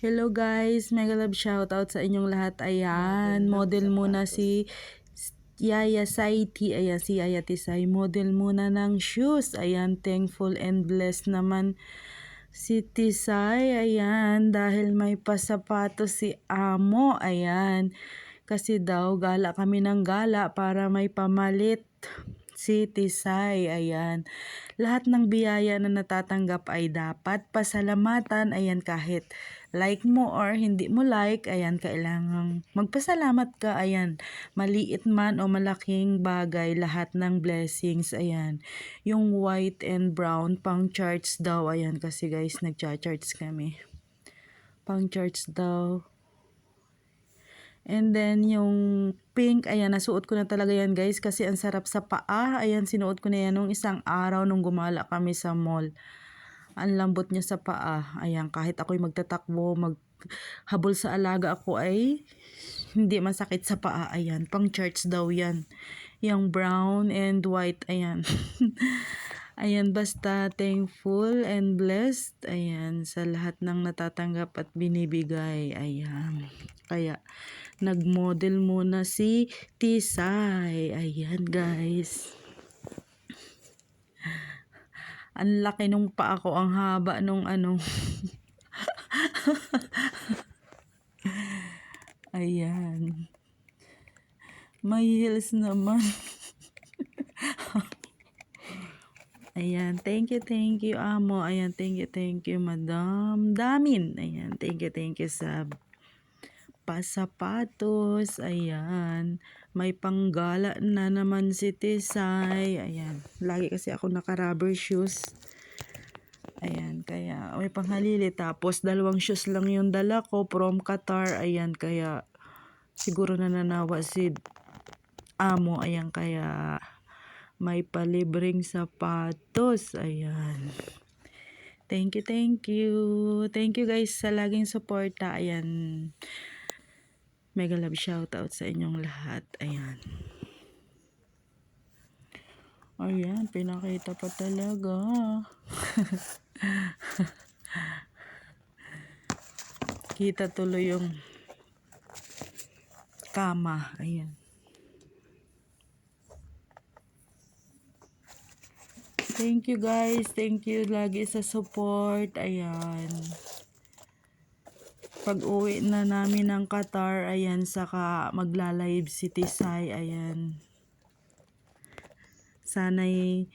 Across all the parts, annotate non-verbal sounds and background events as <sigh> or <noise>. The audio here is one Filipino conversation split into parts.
Hello guys, mega love shoutout sa inyong lahat. Ayan, model muna si Yaya Saiti. Ayan, si Yaya Tisay. Model muna ng shoes. Ayan, thankful and blessed naman si Tisay. Ayan, dahil may pasapatos si Amo. Ayan, kasi daw gala kami ng gala para may pamalit si Tisay. Ayan. Lahat ng biyaya na natatanggap ay dapat pasalamatan. Ayan, kahit like mo or hindi mo like, ayan, kailangang magpasalamat ka. Ayan, maliit man o malaking bagay, lahat ng blessings. Ayan, yung white and brown, pang charts daw. Ayan, kasi guys, nagcha-charts kami. Pang charts daw. And then, yung pink, ayan, nasuot ko na talaga yan guys kasi ang sarap sa paa. Ayan, sinuot ko na yan nung isang araw nung gumala kami sa mall. Ang lambot niya sa paa. Ayan, kahit ako'y magtatakbo, maghabol sa alaga ako ay hindi masakit sa paa. Ayan, pang church daw yan. Yung brown and white, ayan. <laughs> Ayan, basta thankful and blessed. Ayan, sa lahat ng natatanggap at binibigay. Ayan. Kaya, nag-model muna si Tisay. Ayan, guys. Ang laki nung pa ako, ang haba nung ano. <laughs> Ayan. May heels naman. <laughs> Ayan, thank you, thank you, amo. Ayan, thank you, thank you, madam. Damin. Ayan, thank you, thank you sa pasapatos. Ayan, may panggala na naman si Tisay. Ayan, lagi kasi ako naka-rubber shoes. Ayan, kaya may panghalili. Tapos, dalawang shoes lang yung dala ko from Qatar. Ayan, kaya siguro nananawa si amo. Ayan, kaya may palibreng sapatos. Ayan. Thank you, thank you. Thank you guys sa laging suporta. Ayan. Mega love shoutout sa inyong lahat. Ayan. Ayan, pinakita pa talaga. <laughs> Kita tuloy yung kama. Ayan. Thank you guys. Thank you lagi sa support. Ayan. Pag uwi na namin ng Qatar, ayan, saka magla-live si Tisay, ayan. Sana'y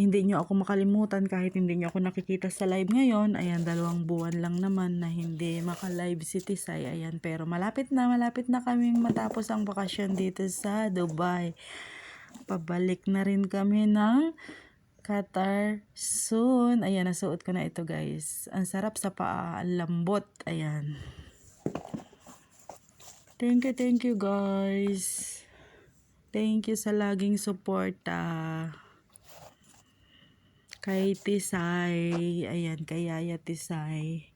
hindi nyo ako makalimutan kahit hindi nyo ako nakikita sa live ngayon. Ayan, dalawang buwan lang naman na hindi maka-live si Tisay. Ayan, pero malapit na, malapit na kaming matapos ang bakasyon dito sa Dubai. Pabalik na rin kami ng Qatar soon. Ayan, nasuot ko na ito guys. Ang sarap sa paa, lambot. Ayan. Thank you, thank you guys. Thank you sa laging suporta. Kay Tisay. Ayan, kay Yaya Tisay.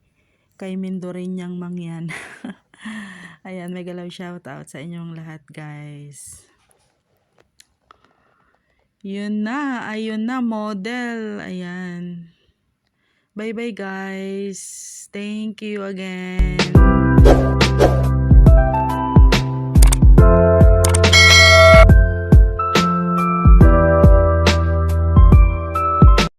Kay Mindorinyang Mangyan. <laughs> Ayan, mega love shout out sa inyong lahat guys. Yun na, ayun na, model. Ayan. Bye-bye guys. Thank you again.